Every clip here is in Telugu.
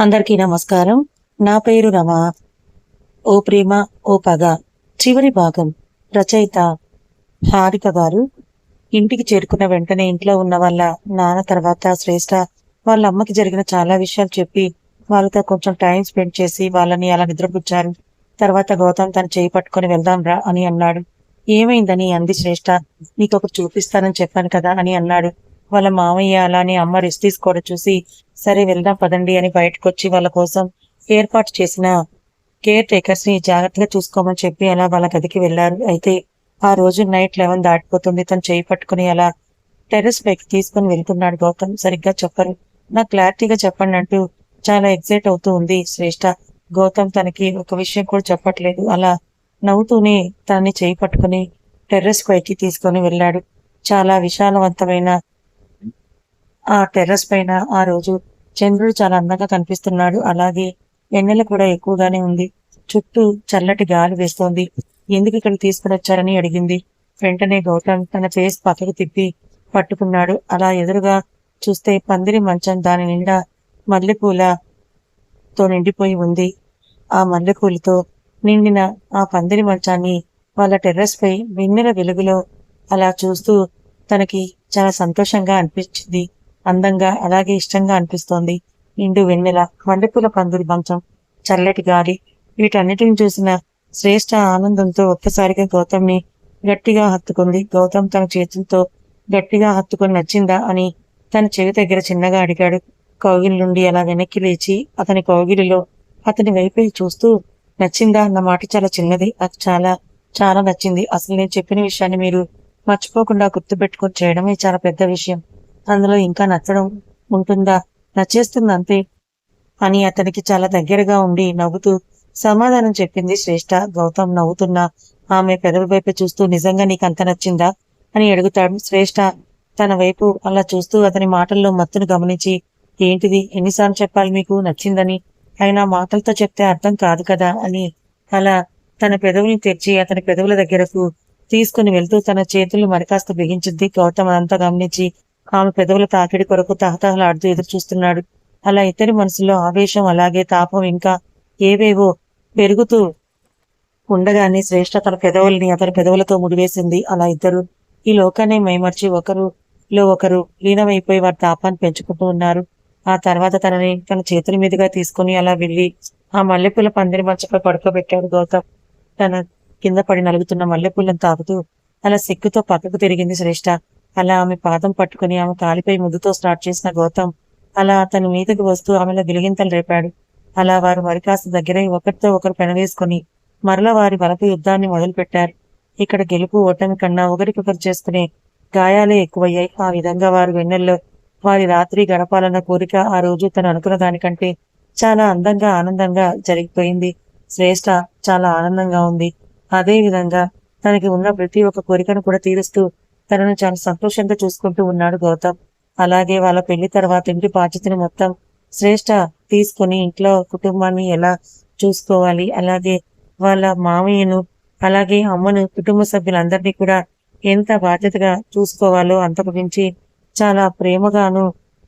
అందరికీ నమస్కారం. నా పేరు రమ. ఓ ప్రేమ ఓ పగ. చివరి భాగం. రచయిత హారిక గారు. ఇంటికి చేరుకున్న వెంటనే ఇంట్లో ఉన్న వాళ్ళ నాన్న తర్వాత శ్రేష్ఠ వాళ్ళ అమ్మకి జరిగిన చాలా విషయాలు చెప్పి వాళ్ళతో కొంచెం టైం స్పెండ్ చేసి వాళ్ళని అలా నిద్రపుచ్చారు. తర్వాత గౌతమ్ తన చేయి పట్టుకొని వెళ్దాం రా అని అన్నాడు. ఏమైందని అంది శ్రేష్ఠ నీకు ఒకటి చూపిస్తానని చెప్పాను కదా అని అన్నాడు. వాళ్ళ మామయ్య అలానే అమ్మ రెస్ట్ తీసుకోవడం చూసి సరే వెళ్దాం పదండి అని బయటకు వచ్చి వాళ్ళ కోసం ఏర్పాటు చేసిన కేర్ టేకర్స్ని జాగ్రత్తగా చూసుకోమని చెప్పి అలా వాళ్ళ గదికి వెళ్ళారు అయితే ఆ రోజు నైట్ లెవెన్ దాటిపోతుంది. తను చేయి పట్టుకుని అలా టెర్రస్ పైకి తీసుకుని వెళ్తున్నాడు గౌతమ్. సరిగ్గా చెప్పరు. నాకు క్లారిటీగా చెప్పండి అంటూ చాలా ఎక్సైట్ అవుతూ ఉంది శ్రేష్ఠ గౌతమ్ తనకి ఒక విషయం కూడా చెప్పట్లేదు. అలా నవ్వుతూనే తనని చేయి పట్టుకుని టెర్రస్ పైకి తీసుకొని వెళ్ళాడు. చాలా విశాలవంతమైన ఆ టెర్రస్ పైన ఆ రోజు చంద్రుడు చాలా అందంగా కనిపిస్తున్నాడు. అలాగే ఎన్నెల కూడా ఎక్కువగానే ఉంది. చుట్టూ చల్లటి గాలి వేస్తోంది. ఎందుకు ఇక్కడ తీసుకుని వచ్చారని అడిగింది. వెంటనే గౌతమ్ తన ఫేస్ పక్కకు తిప్పి పట్టుకున్నాడు. అలా ఎదురుగా చూస్తే పందిరి మంచం దాని నిండా మల్లెపూలతో నిండిపోయి ఉంది. ఆ మల్లెపూలతో నిండిన ఆ పందిరి మంచాన్ని వాళ్ళ టెర్రస్ పై వెన్నెల వెలుగులో అలా చూస్తూ తనకి చాలా సంతోషంగా అనిపించింది. అందంగా అలాగే ఇష్టంగా అనిపిస్తోంది. నిండు వెన్నెల మల్లెపూల పందిరి మంచం చల్లటి గాలి. వీటన్నిటిని చూసిన శ్రేష్ఠ ఆనందంతో ఒక్కసారిగా గౌతమ్ని గట్టిగా హత్తుకుంది. గౌతమ్ తన చేతులతో గట్టిగా హత్తుకొని నచ్చిందా అని తన చెవి దగ్గర చిన్నగా అడిగాడు. కౌగిలి నుండి అలా వెనక్కి లేచి అతని కౌగిలిలో అతని వైపే చూస్తూ నచ్చిందా అన్న మాట చాలా చిన్నది అది చాలా చాలా నచ్చింది. అసలు నేను చెప్పిన విషయాన్ని మీరు మర్చిపోకుండా గుర్తుపెట్టుకొని చేయడమే చాలా పెద్ద విషయం. అందులో ఇంకా నచ్చడం ఉంటుందా? నచ్చేస్తుంది అంతే అని అతనికి చాలా దగ్గరగా ఉండి నవ్వుతూ సమాధానం చెప్పింది శ్రేష్ఠ గౌతమ్ నవ్వుతున్నా ఆమె పెదవి వైపు చూస్తూ నిజంగా నీకు అంత నచ్చిందా? అని అడుగుతాడు శ్రేష్ఠ తన వైపు అలా చూస్తూ అతని మాటల్లో మత్తును గమనించి ఏంటిది? ఎన్నిసార్లు చెప్పాలి మీకు? నచ్చిందని. అయినా మాటలతో చెప్తే అర్థం కాదు కదా? అని అలా తన పెదవిని తెచ్చి అతని పెదవుల దగ్గరకు తీసుకుని వెళ్తూ తన చేతులు మరికాస్త బిగించింది గౌతమ్. అదంతా గమనించి ఆమె పెదవుల తాకిడి కొరకు తహతహలాడుతూ ఎదురు చూస్తున్నాడు అలా ఇద్దరి మనసులో ఆవేశం అలాగే తాపం ఇంకా ఏవేవో పెరుగుతూ ఉండగానే శ్రేష్ఠ తన పెదవుల్ని అతని పెదవులతో ముడివేసింది. అలా ఇద్దరు ఈ లోకాన్ని మైమర్చి ఒకరులో ఒకరు లీనమైపోయి వారి తాపాన్ని పెంచుకుంటూ ఉన్నారు. ఆ తర్వాత తనని తన చేతుల మీదుగా తీసుకుని అలా వెళ్ళి ఆ మల్లెపూల పందిరి మంచపై పడుకోబెట్టాడు గౌతమ్. తన కింద పడి నలుగుతున్న మల్లెపూలను తాగుతూ అలా సిగ్గుతో పక్కకు తిరిగింది శ్రేష్ఠ అలా ఆమె పాదం పట్టుకుని ఆమె కాలిపై ముద్దుతో స్టార్ట్ చేసిన గౌతమ్ అలా అతని మీదకి వస్తూ ఆమెలో గిలిగింతలు రేపాడు. అలా వారు మరికాస్త దగ్గరై ఒకరితో ఒకరు పెనవేసుకుని మరల వారి వలపు యుద్ధాన్ని మొదలుపెట్టారు. ఇక్కడ గెలుపు ఓటమి కన్నా ఒకరికొకరు చేసుకునే గాయాలే ఎక్కువయ్యాయి. ఆ విధంగా వారు వెన్నెల్లో వారి రాత్రి గడపాలన్న కోరిక ఆ రోజు తను అనుకున్న దానికంటే చాలా అందంగా ఆనందంగా జరిగిపోయింది. శ్రేష్ఠ చాలా ఆనందంగా ఉంది. అదే విధంగా తనకి ఉన్న ప్రతి ఒక్క కోరికను కూడా తీరుస్తూ తనను చాలా సంతోషంగా చూసుకుంటూ ఉన్నాడు గౌతమ్. అలాగే వాళ్ళ పెళ్ళి తర్వాత ఇంటి బాధ్యతను మొత్తం శ్రేష్ఠ తీసుకుని ఇంట్లో కుటుంబాన్ని ఎలా చూసుకోవాలి? అలాగే వాళ్ళ మామయ్యను అలాగే అమ్మను కుటుంబ సభ్యులందరినీ కూడా ఎంత బాధ్యతగా చూసుకోవాలో అంతకు మించి చాలా ప్రేమగాను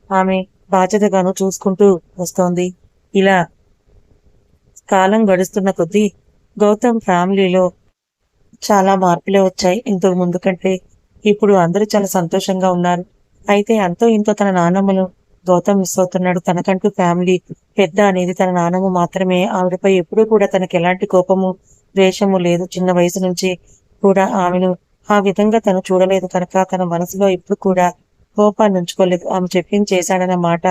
ఆమె బాధ్యతగాను చూసుకుంటూ వస్తోంది. ఇలా కాలం గడుస్తున్న కొద్దీ గౌతమ్ ఫ్యామిలీలో చాలా మార్పులే వచ్చాయి. ఇంతకు ముందు కంటే ఇప్పుడు అందరూ చాలా సంతోషంగా ఉన్నారు. అయితే అంతో ఇంతో తన నానమ్మను గౌతమ్ మిస్ అవుతున్నాడు. తనకంటూ ఫ్యామిలీ పెద్ద అనేది తన నానమ్మ మాత్రమే. ఆవిడపై ఎప్పుడూ కూడా తనకి ఎలాంటి కోపము ద్వేషము లేదు. చిన్న వయసు నుంచి కూడా ఆమెను ఆ విధంగా తను చూడలేదు కనుక తన మనసులో ఎప్పుడు కూడా కోపాన్ని ఉంచుకోలేదు. ఆమె చెప్పింది చేశాడన్న మాట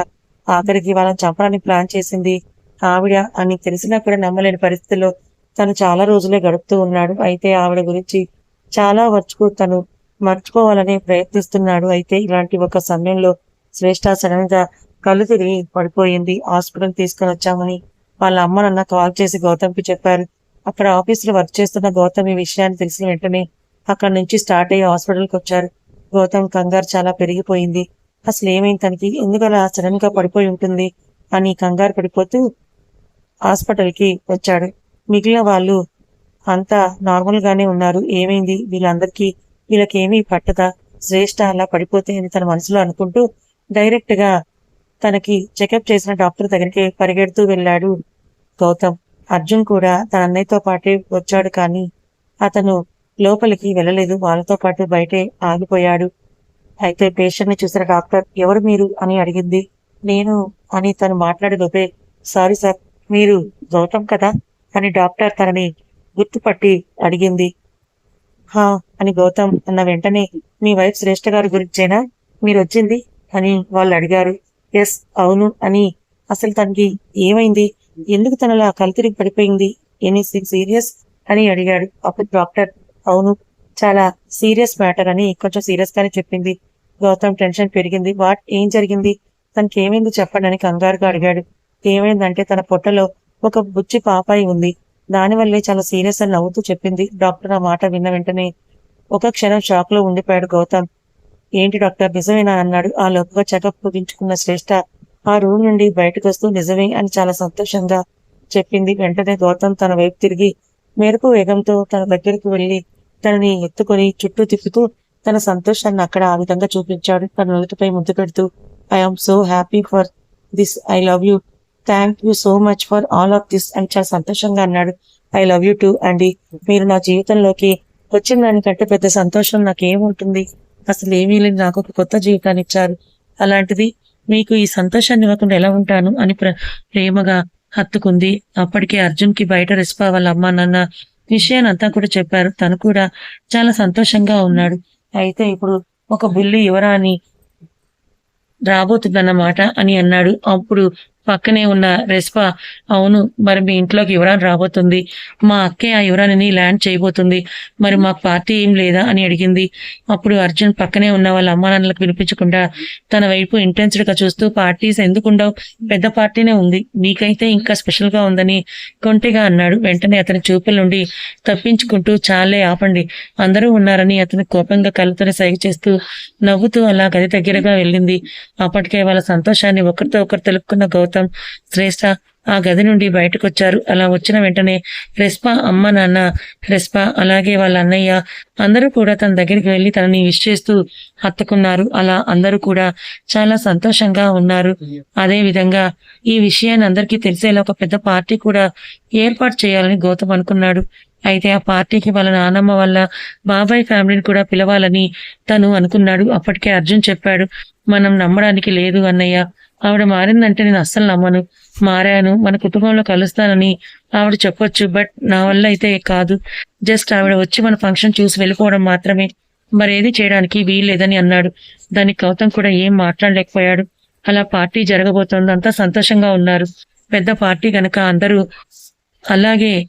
ఆఖరికి వాళ్ళని చంపడానికి ప్లాన్ చేసింది ఆవిడ అని తెలిసినా కూడా నమ్మలేని పరిస్థితిలో తను చాలా రోజులే గడుపుతూ ఉన్నాడు. అయితే ఆవిడ గురించి చాలా వరకు తను మర్చిపోవాలని ప్రయత్నిస్తున్నాడు. అయితే ఇలాంటి ఒక సమయంలో శ్రేష్ఠ సడన్గా కళ్ళు తిరిగి పడిపోయింది. హాస్పిటల్ తీసుకొని వచ్చామని వాళ్ళ అమ్మ నాన్న కాల్ చేసి గౌతమ్కి చెప్పారు. అక్కడ ఆఫీసులో వర్క్ చేస్తున్న గౌతమ్ ఈ విషయాన్ని తెలిసిన వెంటనే అక్కడ నుంచి స్టార్ట్ అయ్యి హాస్పిటల్కి వచ్చారు. గౌతమ్ కంగారు చాలా పెరిగిపోయింది. అసలు ఏమైంది తనకి? ఎందుకలా సడన్గా పడిపోయి ఉంటుంది అని కంగారు పడిపోతూ హాస్పిటల్కి వచ్చాడు. మిగిలిన వాళ్ళు అంతా నార్మల్ గానే ఉన్నారు. ఏమైంది? వీళ్ళందరికీ వీళ్ళకేమీ పట్టదా శ్రేష్ట అలా పడిపోతే అని తన మనసులో అనుకుంటూ డైరెక్ట్గా తనకి చెకప్ చేసిన డాక్టర్ దగ్గరికి పరిగెడుతూ వెళ్ళాడు గౌతమ్. అర్జున్ కూడా తన అన్నయ్యతో పాటే వచ్చాడు కానీ అతను లోపలికి వెళ్ళలేదు. వాళ్ళతో పాటు బయటే ఆగిపోయాడు. అయితే పేషెంట్ని చూసిన డాక్టర్ ఎవరు మీరు? అని అడిగింది. నేను అని తను మాట్లాడలోపే సారీ సార్ మీరు గౌతమ్ కదా? అని డాక్టర్ తనని గుర్తుపట్టి అడిగింది. హా అని గౌతమ్ అన్న వెంటనే మీ వైఫ్ శ్రేష్ఠ గారి గురించేనా? మీరు వచ్చింది అని వాళ్ళు అడిగారు. ఎస్ అవును అని. అసలు తనకి ఏమైంది? ఎందుకు తనలా కలితిరిగి పడిపోయింది? Anything serious? అని అడిగాడు. అప్పుడు డాక్టర్ అవును చాలా సీరియస్ మ్యాటర్ అని కొంచెం సీరియస్ గానే చెప్పింది. గౌతమ్ టెన్షన్ పెరిగింది. వాట్? ఏం జరిగింది? తనకి ఏమైంది చెప్పండి అని కంగారుగా అడిగాడు. ఏమైందంటే తన పొట్టలో ఒక బుచ్చి పాపాయి ఉంది. దానివల్లే చాలా సీరియస్ అని నవ్వుతూ చెప్పింది. డాక్టర్ ఆ మాట విన్న వెంటనే ఒక క్షణం షాక్లో ఉండిపోయాడు గౌతమ్. ఏంటి డాక్టర్ నిజమేనా అన్నాడు. ఆ లోపుగా చెకప్ ముగించుకున్న శ్రేష్ఠ ఆ రూమ్ నుండి బయటకు వస్తూ నిజమే అని చాలా సంతోషంగా చెప్పింది. వెంటనే గౌతమ్ తన వైపు తిరిగి మెరుపు వేగంతో తన దగ్గరికి వెళ్ళి తనని ఎత్తుకొని చుట్టూ తిప్పుతూ తన సంతోషాన్ని అక్కడ ఆ విధంగా చూపించాడు. తన నుదుటిపై ముద్దు పెడుతూ I'm so happy for this I love you thank you so much for all of this అని చాలా సంతోషంగా అన్నాడు. ఐ లవ్ యూ టూ అండి మీరు నా జీవితంలోకి వచ్చిన దానికంటే పెద్ద సంతోషం నాకు ఏముంటుంది అసలు ఏమీ లేదు నాకు ఒక కొత్త జీవితాన్ని ఇచ్చారు. అలాంటిది మీకు ఈ సంతోషాన్ని ఇవ్వకుండా ఎలా ఉంటాను అని ప్ర- ప్రేమగా హత్తుకుంది. అప్పటికే అర్జున్కి బయట రెస్పా వాళ్ళ అమ్మ నాన్న విషయాన్ని అంతా కూడా చెప్పారు. తను కూడా చాలా సంతోషంగా ఉన్నాడు. అయితే ఇప్పుడు ఒక బుల్లి యువరాణి రాబోతుందన్నమాట అని అన్నాడు. అప్పుడు పక్కనే ఉన్న రెస్పా అవును మరి మీ ఇంట్లోకి యువరాణి రాబోతుంది. మా అక్కే ఆ యువరానిని ల్యాండ్ చేయబోతుంది. మరి మాకు పార్టీ ఏం లేదా? అని అడిగింది. అప్పుడు అర్జున్ పక్కనే ఉన్న వాళ్ళ అమ్మానాన్నలకు వినిపించకుండా తన వైపు ఇంటెన్స్డ్గా చూస్తూ పార్టీస్ ఎందుకు ఉండవు? పెద్ద పార్టీనే ఉంది. మీకైతే ఇంకా స్పెషల్గా ఉందని కొంటిగా అన్నాడు. వెంటనే అతని చూపుల నుండి తప్పించుకుంటూ చాలే ఆపండి. అందరూ ఉన్నారని అతను కోపంగా కళ్ళతోనే సైగ చేస్తూ నవ్వుతూ అలా గది దగ్గరగా వెళ్ళింది. అప్పటికే వాళ్ళ సంతోషాన్ని ఒకరితో ఒకరు తెలుపుకున్న గౌతమ్ శ్రేష్ఠ ఆ గది నుండి బయటకొచ్చారు. అలా వచ్చిన వెంటనే రెస్పా అమ్మ నాన్న రెస్పా అలాగే వాళ్ళ అన్నయ్య అందరూ కూడా తన దగ్గరికి వెళ్ళి తనని విష్ చేస్తూ హత్తుకున్నారు. అలా అందరూ కూడా చాలా సంతోషంగా ఉన్నారు. అదే విధంగా ఈ విషయాన్ని అందరికీ తెలిసేలా ఒక పెద్ద పార్టీ కూడా ఏర్పాటు చేయాలని గౌతమ్ అనుకున్నాడు. అయితే ఆ పార్టీకి వాళ్ళ నానమ్మ వల్ల బాబాయ్ ఫ్యామిలీని కూడా పిలవాలని తను అనుకున్నాడు. అప్పటికే అర్జున్ చెప్పాడు మనం నమ్మడానికి లేదు అన్నయ్య. ఆవిడ మారిందంటే నేను అస్సలు నమ్మను. మారాను. మన కుటుంబంలో కలుస్తానని ఆవిడ చెప్పొచ్చు బట్ నా వల్ల అయితే కాదు. జస్ట్ ఆవిడ వచ్చి మన ఫంక్షన్ చూసి వెళ్ళిపోవడం మాత్రమే. మరేది చేయడానికి వీల్లేదని అన్నాడు. దానికి గౌతమ్ కూడా ఏం మాట్లాడలేకపోయాడు. అలా పార్టీ జరగబోతోంది. అంతా సంతోషంగా ఉన్నారు. పెద్ద పార్టీ గనక అందరూ అలాగే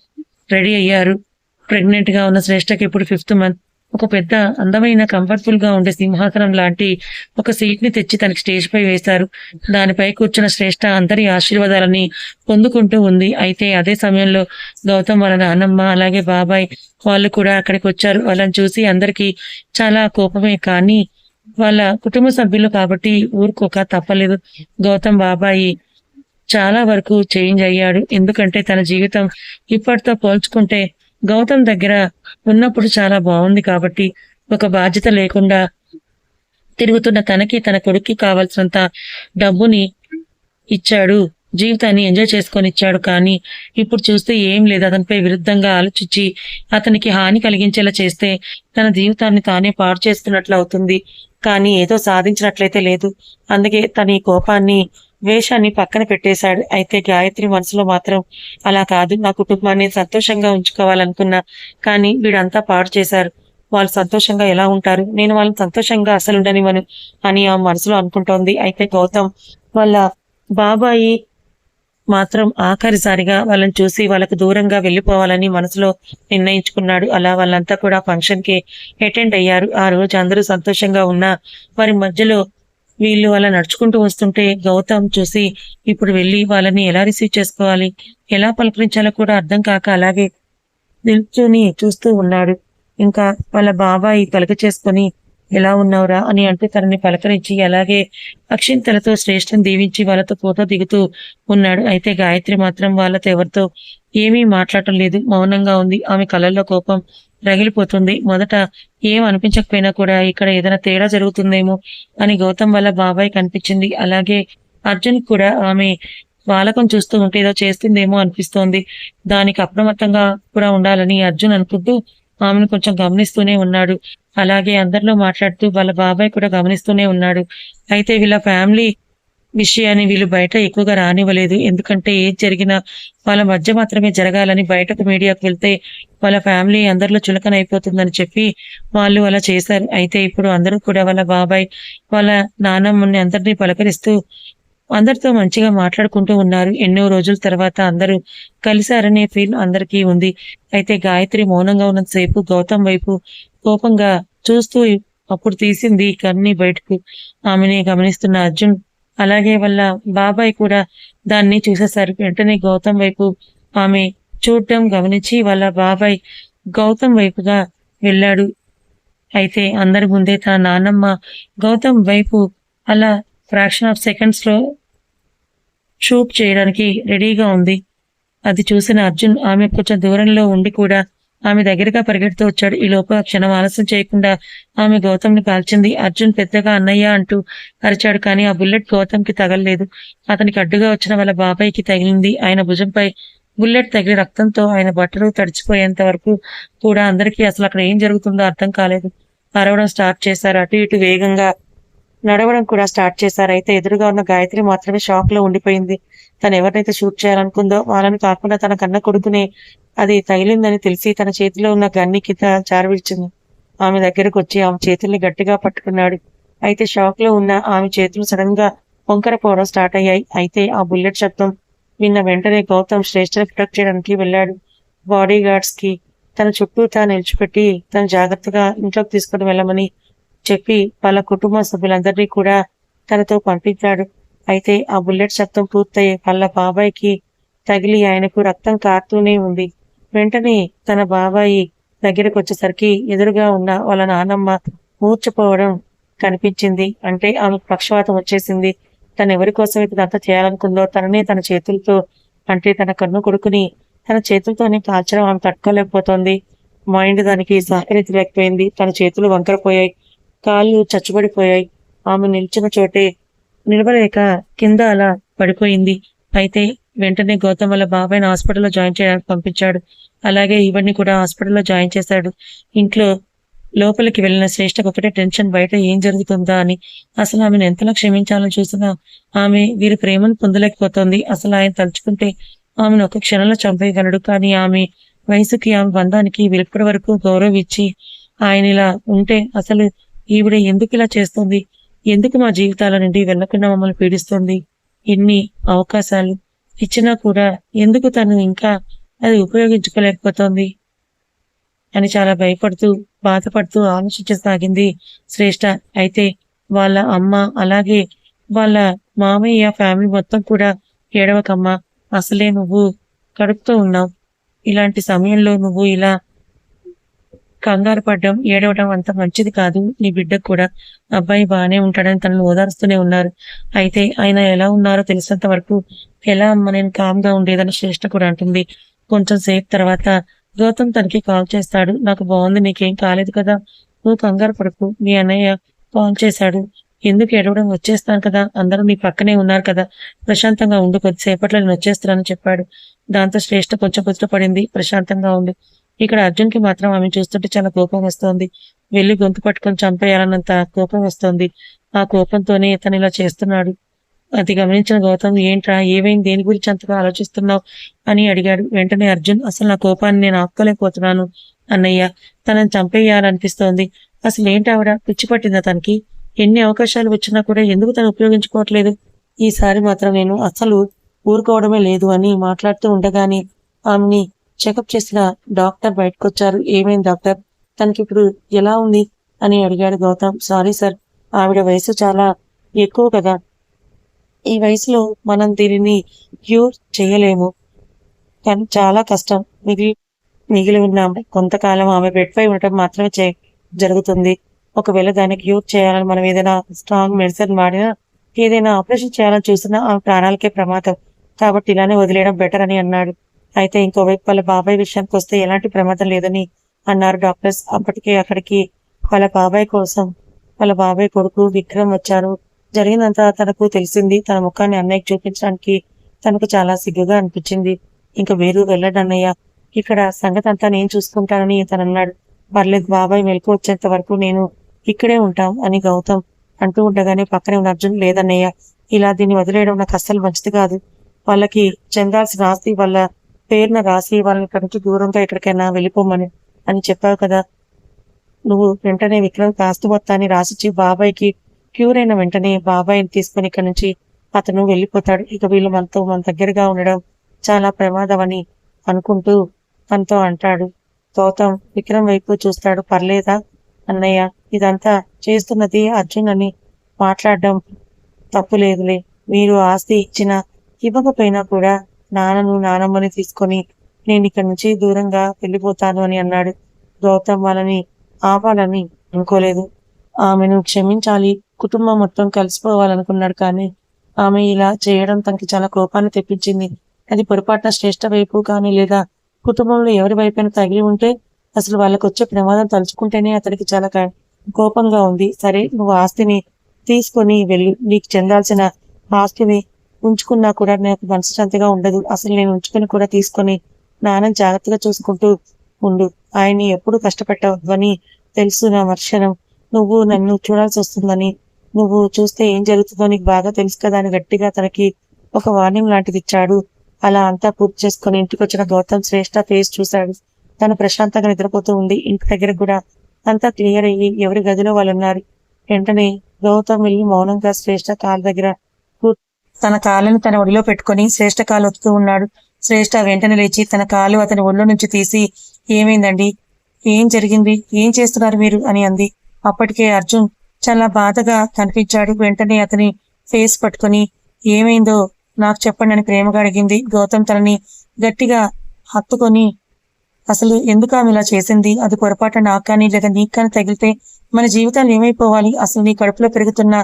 రెడీ అయ్యారు. ప్రెగ్నెంట్గా ఉన్న శ్రేష్టకి ఇప్పుడు ఫిఫ్త్ మంత్. ఒక పెద్ద అందమైన కంఫర్టబుల్గా ఉండే సింహాసనం లాంటి ఒక సీట్ని తెచ్చి తనకి స్టేజ్ పై వేశారు. దానిపై కూర్చున్న శ్రేష్ఠ అందరి ఆశీర్వాదాలని పొందుకుంటూ ఉంది. అయితే అదే సమయంలో గౌతమ్ వాళ్ళ నాన్నమ్మ అలాగే బాబాయ్ వాళ్ళు కూడా అక్కడికి వచ్చారు. వాళ్ళని చూసి అందరికీ చాలా కోపమే. కానీ వాళ్ళ కుటుంబ సభ్యులు కాబట్టి ఊరుకోక తప్పలేదు. గౌతమ్ బాబాయి చాలా వరకు చేంజ్ అయ్యాడు. ఎందుకంటే తన జీవితం ఇప్పటితో పోల్చుకుంటే గౌతమ్ దగ్గర ఉన్నప్పుడు చాలా బాగుంది కాబట్టి ఒక బాధ్యత లేకుండా తిరుగుతున్న తనకి తన కొడుక్కి కావాల్సినంత డబ్బుని ఇచ్చాడు జీవితాన్ని ఎంజాయ్ చేసుకొని ఇచ్చాడు. కానీ ఇప్పుడు చూస్తే ఏం లేదు. అతనిపై విరుద్ధంగా ఆలోచించి అతనికి హాని కలిగించేలా చేస్తే తన జీవితాన్ని తానే పాడు చేసుకున్నట్లు అవుతుంది. కానీ ఏదో సాధించినట్లయితే లేదు. అందుకే తన ఈ కోపాన్ని వేషాన్ని పక్కన పెట్టేశాడు. అయితే గాయత్రి మనసులో మాత్రం అలా కాదు నా కుటుంబాన్ని సంతోషంగా ఉంచుకోవాలనుకున్నా. కానీ వీడంతా పాడు చేశారు. వాళ్ళు సంతోషంగా ఎలా ఉంటారు? నేను వాళ్ళని సంతోషంగా అసలు ఉండనివ్వను అని ఆ మనసులో అనుకుంటోంది. అయితే గౌతమ్ వాళ్ళ బాబాయి మాత్రం ఆఖరిసారిగా వాళ్ళని చూసి వాళ్ళకు దూరంగా వెళ్ళిపోవాలని మనసులో నిర్ణయించుకున్నాడు. అలా వాళ్ళంతా కూడా ఫంక్షన్కి అటెండ్ అయ్యారు. ఆ రోజు అందరూ సంతోషంగా ఉన్నా వారి మధ్యలో వీళ్ళు అలా నడుచుకుంటూ వస్తుంటే గౌతమ్ చూసి ఇప్పుడు వెళ్ళి వాళ్ళని ఎలా రిసీవ్ చేసుకోవాలి? ఎలా పలకరించాలో కూడా అర్థం కాక అలాగే నిల్చొని చూస్తూ ఉన్నాడు. ఇంకా వాళ్ళ బాబాయి పలక చేసుకొని ఎలా ఉన్నావురా? అని అంటే తనని పలకరించి అలాగే అక్షింతలతో శ్రేష్టం దీవించి వాళ్ళతో ఫోటో దిగుతూ ఉన్నాడు. అయితే గాయత్రి మాత్రం వాళ్ళతో ఎవరితో ఏమీ మాట్లాడటం లేదు. మౌనంగా ఉంది. ఆమె కళ్ళల్లో కోపం రగిలిపోతుంది. మొదట ఏం అనిపించకపోయినా కూడా ఇక్కడ ఏదైనా తేడా జరుగుతుందేమో అని గౌతమ్ వల్ల బాబాయ్ కనిపించింది. అలాగే అర్జున్ కూడా ఆమె బాలకం చూస్తూ ఉంటే ఏదో చేస్తుందేమో అనిపిస్తోంది. దానికి అప్రమత్తంగా కూడా ఉండాలని అర్జున్ అనుకుంటూ ఆమెను కొంచెం గమనిస్తూనే ఉన్నాడు. అలాగే అందరిలో మాట్లాడుతూ వాళ్ళ బాబాయ్ కూడా గమనిస్తూనే ఉన్నాడు. అయితే వీళ్ళ ఫ్యామిలీ విషయాన్ని వీళ్ళు బయట ఎక్కువగా రానివ్వలేదు. ఎందుకంటే ఏది జరిగినా వాళ్ళ మధ్య మాత్రమే జరగాలని బయటకు మీడియాకు వెళ్తే వాళ్ళ ఫ్యామిలీ అందరిలో చులకన అయిపోతుందని చెప్పి వాళ్ళు అలా చేశారు. అయితే ఇప్పుడు అందరూ కూడా వాళ్ళ బాబాయ్ వాళ్ళ నానమ్మని అందరినీ పలకరిస్తూ అందరితో మంచిగా మాట్లాడుకుంటూ ఉన్నారు. ఎన్నో రోజుల తర్వాత అందరూ కలిశారనే ఫీల్ అందరికీ ఉంది. అయితే గాయత్రి మౌనంగా ఉన్నంతసేపు గౌతమ్ వైపు కోపంగా చూస్తూ అప్పుడు తీసింది కన్ని బయటకు. ఆమెని గమనిస్తున్న అర్జున్ అలాగే వాళ్ళ బాబాయ్ కూడా దాన్ని చూసేశారు వెంటనే గౌతమ్ వైపు ఆమె చూడటం గమనించి వాళ్ళ బాబాయ్ గౌతమ్ వైపుగా వెళ్ళాడు. అయితే అందరి ముందే తన నాన్నమ్మ గౌతమ్ వైపు అలా ఫ్రాక్షన్ ఆఫ్ సెకండ్స్లో షూట్ చేయడానికి రెడీగా ఉంది. అది చూసిన అర్జున్ ఆమె కొంచెం దూరంలో ఉండి కూడా ఆమె దగ్గరగా పరిగెడుతూ వచ్చాడు. ఈ లోపల క్షణం ఆలస్యం చేయకుండా ఆమె గౌతమ్ని కాల్చింది. అర్జున్ పెద్దగా అన్నయ్య అంటూ అరిచాడు కానీ ఆ బుల్లెట్ గౌతమ్కి తగలలేదు. అతనికి అడ్డుగా వచ్చిన వాళ్ళ బాబాయ్కి తగిలింది. ఆయన భుజంపై బుల్లెట్ తగిలి రక్తంతో ఆయన బట్టలు తడిచిపోయేంత వరకు కూడా అందరికీ అసలు అక్కడ ఏం జరుగుతుందో అర్థం కాలేదు. అరవడం స్టార్ట్ చేశారు. అటు ఇటు వేగంగా నడవడం కూడా స్టార్ట్ చేశారు. అయితే ఎదురుగా ఉన్న గాయత్రి మాత్రమే షాక్లో ఉండిపోయింది. తను ఎవరినైతే షూట్ చేయాలనుకుందో వాళ్ళని కాకుండా తన కన్న కొడుకునే అది తగిలిందని తెలిసి తన చేతిలో ఉన్న గన్ని కింద జారవిడిచింది. ఆమె దగ్గరకు వచ్చి ఆమె చేతుల్ని గట్టిగా పట్టుకున్నాడు. అయితే షాక్లో ఉన్న ఆమె చేతులు సడన్గా పొంకరపోవడం స్టార్ట్ అయ్యాయి. అయితే ఆ బుల్లెట్ శబ్దం విన్న వెంటనే గౌతమ్ శ్రేష్ఠని ప్రొటెక్ట్ చేయడానికి వెళ్ళాడు. బాడీ గార్డ్స్కి తన చుట్టూ తాను నిలిచిపెట్టి తను జాగ్రత్తగా ఇంట్లోకి తీసుకుని వెళ్ళమని చెప్పి వాళ్ళ కుటుంబ సభ్యులందరినీ కూడా తనతో పంపించాడు. అయితే ఆ బుల్లెట్ శబ్దం పూర్తయి వాళ్ళ బాబాయ్కి తగిలి ఆయనకు రక్తం కారుతూనే ఉంది. వెంటనే తన బాబాయి దగ్గరకు వచ్చేసరికి ఎదురుగా ఉన్న వాళ్ళ నానమ్మ మూర్చిపోవడం కనిపించింది. అంటే ఆమె పక్షవాతం వచ్చేసింది. తను ఎవరి కోసం ఇదంతా చేయాలనుకుందో తననే తన చేతులతో అంటే తన కన్ను కొడుకుని తన చేతులతోనే కాల్చడం ఆమె తట్టుకోలేకపోతోంది. మైండ్ దానికి సహకరించలేకపోయింది తన చేతులు వంకరపోయాయి. కాళ్ళు చచ్చుబడిపోయాయి. ఆమె నిల్చిన చోటే నిలవలేక కింద అలా పడిపోయింది. అయితే వెంటనే గౌతమ్ వాళ్ళ బాబాయ్ని హాస్పిటల్లో జాయిన్ చేయడానికి పంపించాడు. అలాగే ఇవన్నీ కూడా హాస్పిటల్లో జాయిన్ చేశాడు. ఇంట్లో లోపలికి వెళ్ళిన శ్రేష్ఠకు ఒకటే టెన్షన్ బయట ఏం జరుగుతుందా అని. అసలు ఆమెను ఎంతలా క్షమించాలని చూసినా ఆమె వీరి ప్రేమను పొందలేకపోతుంది. అసలు ఆయన తలుచుకుంటే ఆమెను ఒక క్షణంలో చంపేయగలడు. కానీ ఆమె వయసుకి ఆమె బంధానికి వెలుపటి వరకు గౌరవం ఇచ్చి ఆయన ఇలా ఉంటే అసలు ఈవిడ ఎందుకు ఇలా చేస్తుంది? ఎందుకు మా జీవితాల నుండి వెళ్ళకుండా మమ్మల్ని పీడిస్తుంది? ఎన్ని అవకాశాలు ఇచ్చినా కూడా ఎందుకు తను ఇంకా అది ఉపయోగించుకోలేకపోతోంది? అని చాలా భయపడుతూ బాధపడుతూ ఆలోచించసాగింది శ్రేష్ఠ అయితే వాళ్ళ అమ్మ అలాగే వాళ్ళ మామయ్య ఫ్యామిలీ మొత్తం కూడా ఏడవకమ్మ. అసలే నువ్వు కడుపుతూ ఉన్నావు. ఇలాంటి సమయంలో నువ్వు ఇలా కంగారు పడ్డం ఏడవడం అంత మంచిది కాదు. నీ బిడ్డకు కూడా అబ్బాయి బాగానే ఉంటాడని తనను ఓదారుస్తూనే ఉన్నారు. అయితే ఆయన ఎలా ఉన్నారో తెలిసినంత వరకు ఎలా అమ్మ నేను కామ్గా ఉండేదని శ్రేష్ఠ కూడా అంటుంది. కొంచెం సేపు తర్వాత గౌతమ్ తనకి కాల్ చేస్తాడు. నాకు బాగుంది నీకేం కాలేదు కదా. నువ్వు కంగారు పడుకు. మీ అన్నయ్య కాల్ చేశాడు. ఎందుకు ఎడవడం వచ్చేస్తాను కదా. అందరూ నీ పక్కనే ఉన్నారు కదా. ప్రశాంతంగా ఉండు కొద్దిసేపట్లో నేను వచ్చేస్తానని చెప్పాడు. దాంతో శ్రేష్ఠ కొంచెం పడింది. ప్రశాంతంగా ఉంది ఇక్కడ అర్జున్కి మాత్రం ఆమె చూస్తుంటే చాలా కోపం వస్తోంది. వెళ్ళి గొంతు పట్టుకొని చంపేయాలన్నంత కోపం వస్తోంది. ఆ కోపంతోనే ఇతను ఇలా చేస్తున్నాడు. అది గమనించిన గౌతమ్ ఏంట్రా ఏమైంది? దేని గురించి అంతగా ఆలోచిస్తున్నావు? అని అడిగాడు. వెంటనే అర్జున్ అసలు నా కోపాన్ని నేను ఆపుకోలేకపోతున్నాను అన్నయ్య. తనని చంపేయాలనిపిస్తోంది. అసలు ఏంటి ఆవిడ? పిచ్చి పట్టిందా తనకి? ఎన్ని అవకాశాలు వచ్చినా కూడా ఎందుకు తను ఉపయోగించుకోవట్లేదు? ఈసారి మాత్రం నేను అసలు ఊరుకోవడమే లేదు అని మాట్లాడుతూ ఉండగానే ఆమెని చెకప్ చేసిన డాక్టర్ బయటకు వచ్చారు ఏమైంది డాక్టర్? తనకి ఇప్పుడు ఎలా ఉంది? అని అడిగాడు గౌతమ్. సారీ సార్ ఆవిడ వయసు చాలా ఎక్కువ కదా. ఈ వయసులో మనం దీనిని క్యూర్ చేయలేము. కానీ చాలా కష్టం. మిగిలి మిగిలి ఉన్న కొంతకాలం ఆమె బెడ్ పై ఉండటం మాత్రమే చే జరుగుతుంది. ఒకవేళ దాన్ని క్యూర్ చేయాలని మనం ఏదైనా స్ట్రాంగ్ మెడిసిన్ వాడినా ఏదైనా ఆపరేషన్ చేయాలని చూసినా ఆమె ప్రాణాలకే ప్రమాదం. కాబట్టి ఇలానే వదిలేయడం బెటర్ అని అన్నాడు. అయితే ఇంకోవైపు వాళ్ళ బాబాయ్ విషయానికి వస్తే ఎలాంటి ప్రమాదం లేదని అన్నారు డాక్టర్స్. అప్పటికే అక్కడికి వాళ్ళ బాబాయ్ కోసం వాళ్ళ బాబాయ్ కొడుకు విక్రమ్ వచ్చారు. జరిగినంత తనకు తెలిసింది. తన ముఖాన్ని అన్నయ్యకి చూపించడానికి తనకు చాలా సిగ్గుగా అనిపించింది. ఇంకా వేరు వెళ్ళడు అన్నయ్య. ఇక్కడ సంగతి అంతా నేను చూసుకుంటానని తను అన్నాడు. పర్లేదు బాబాయ్ మెలకు వచ్చేంత వరకు నేను ఇక్కడే ఉంటాం అని గౌతమ్ అంటూ ఉండగానే పక్కనే ఉన్న అర్జున్ లేదన్నయ్య. ఇలా దీన్ని వదిలేయడం నాకు అస్సలు మంచిది కాదు. వాళ్ళకి చెందాల్సిన ఆస్తి వాళ్ళ పేరున రాసి వాళ్ళని ఇక్కడి దూరంగా ఎక్కడికైనా వెళ్ళిపోమని అని చెప్పావు కదా. నువ్వు వెంటనే విక్రమ్ ఆస్తి మొత్తాన్ని రాసిచ్చి బాబాయ్కి క్యూర్ అయిన వెంటనే బాబాయ్ని తీసుకుని ఇక్కడ నుంచి అతను వెళ్ళిపోతాడు. ఇక వీళ్ళు మనతో మన దగ్గరగా ఉండడం చాలా ప్రమాదమని అనుకుంటూ తనతో అంటాడు. గౌతమ్ విక్రమ్ వైపు చూస్తాడు. పర్లేదా అన్నయ్య? ఇదంతా చేస్తున్నది అర్జున్ అని మాట్లాడడం తప్పు లేదులే మీరు ఆస్తి ఇచ్చినా ఇవ్వకపోయినా కూడా నాన్నను నానమ్మని తీసుకొని నేను ఇక్కడి నుంచి దూరంగా వెళ్ళిపోతాను అని అన్నాడు. గౌతమ్ వాళ్ళని ఆపాలని అనుకోలేదు. ఆమెను క్షమించాలి. కుటుంబం మొత్తం కలిసిపోవాలనుకున్నాడు కానీ ఆమె ఇలా చేయడం తనకి చాలా కోపాన్ని తెప్పించింది. అది పొరపాటున శ్రేష్ఠ వైపు కానీ లేదా కుటుంబంలో ఎవరి వైపైనా తగిలి ఉంటే అసలు వాళ్ళకి వచ్చే ప్రమాదం తలుచుకుంటేనే అతనికి చాలా కోపంగా ఉంది. సరే నువ్వు ఆస్తిని తీసుకొని వెళ్ళి నీకు చెందాల్సిన ఆస్తిని ఉంచుకున్నా కూడా నాకు మనశ్శాంతిగా ఉండదు. అసలు నేను ఉంచుకొని కూడా తీసుకొని నాన్నని జాగ్రత్తగా చూసుకుంటూ ఉండు. ఆయన్ని ఎప్పుడు కష్టపెట్టవద్దని తెలుసు నా వర్షణం నువ్వు నన్ను చూడాల్సి వస్తుందని. నువ్వు చూస్తే ఏం జరుగుతుందో నీకు బాగా తెలుసు కదా అని గట్టిగా తనకి ఒక వార్నింగ్ లాంటిది ఇచ్చాడు. అలా అంతా పూర్తి చేసుకుని ఇంటికి వచ్చిన గౌతమ్ శ్రేష్ఠ ఫేస్ చూశాడు. తను ప్రశాంతంగా నిద్రపోతూ ఉంది. ఇంటి దగ్గర కూడా అంతా క్లియర్ అయ్యి ఎవరి గదిలో వాళ్ళు ఉన్నారు వెంటనే గౌతమ్ వెళ్ళి మౌనంగా శ్రేష్ఠ కాళ్ళ దగ్గర తన కాళ్ళను తన ఒడిలో పెట్టుకొని శ్రేష్ఠ కాలు ఒత్తుతూ ఉన్నాడు. శ్రేష్ఠ వెంటనే లేచి తన కాలు అతని ఒళ్ళో నుంచి తీసి ఏమైందండి? ఏం జరిగింది? ఏం చేస్తున్నారు మీరు? అని అంది. అప్పటికే అర్జున్ చాలా బాధగా కనిపించాడు. వెంటనే అతని ఫేస్ పట్టుకొని ఏమైందో? నాకు చెప్పండి అని ప్రేమగా అడిగింది. గౌతమ్ తనని గట్టిగా హత్తుకొని అసలు ఎందుకు ఆమె ఇలా చేసింది? అది పొరపాటు నాకు కానీ లేదా నీకు కానీ తగిలితే మన జీవితాలు ఏమైపోవాలి? అసలు నీ కడుపులో పెరుగుతున్న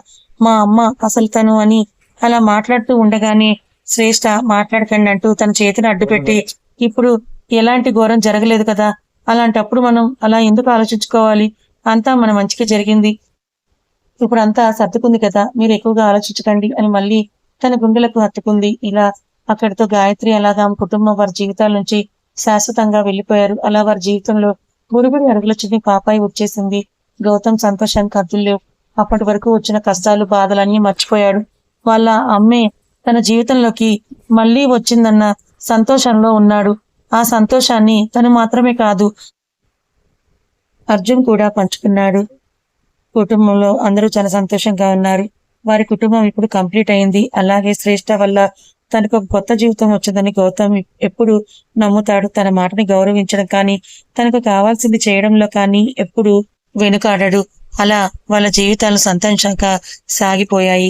మా అమ్మ అసలు తను అని అలా మాట్లాడుతూ ఉండగానే శ్రేష్ఠ మాట్లాడకండి అంటూ తన చేతిని అడ్డుపెట్టి ఇప్పుడు ఎలాంటి ఘోరం జరగలేదు కదా అలాంటప్పుడు మనం అలా ఎందుకు ఆలోచించుకోవాలి? అంతా మన మంచిగా జరిగింది. ఇప్పుడు అంతా సర్దుకుంది కదా మీరు ఎక్కువగా ఆలోచించకండి అని మళ్ళీ తన గుండెలకు హత్తుకుంది. ఇలా అక్కడితో గాయత్రి అలాగా ఆమె కుటుంబం వారి జీవితాల నుంచి శాశ్వతంగా వెళ్ళిపోయారు. అలా వారి జీవితంలో గురుగుడి అడుగులొచ్చింది పాపాయి వచ్చేసింది. గౌతమ్ సంతోషానికి అర్థులు అప్పటి వరకు వచ్చిన కష్టాలు బాధలన్నీ మర్చిపోయాడు. వాళ్ళ అమ్మే తన జీవితంలోకి మళ్ళీ వచ్చిందన్న సంతోషంలో ఉన్నాడు. ఆ సంతోషాన్ని తను మాత్రమే కాదు అర్జున్ కూడా పంచుకున్నాడు. కుటుంబంలో అందరూ చాలా సంతోషంగా ఉన్నారు. వారి కుటుంబం ఇప్పుడు కంప్లీట్ అయింది. అలాగే శ్రేష్ఠ వల్ల తనకు ఒక కొత్త జీవితం వచ్చిందని గౌతమ్ ఎప్పుడు నమ్ముతాడు. తన మాటని గౌరవించడం కానీ తనకు కావాల్సింది చేయడంలో కానీ ఎప్పుడు వెనుకాడడు. అలా వాళ్ళ జీవితాలు సంతోషంగా సాగిపోయాయి.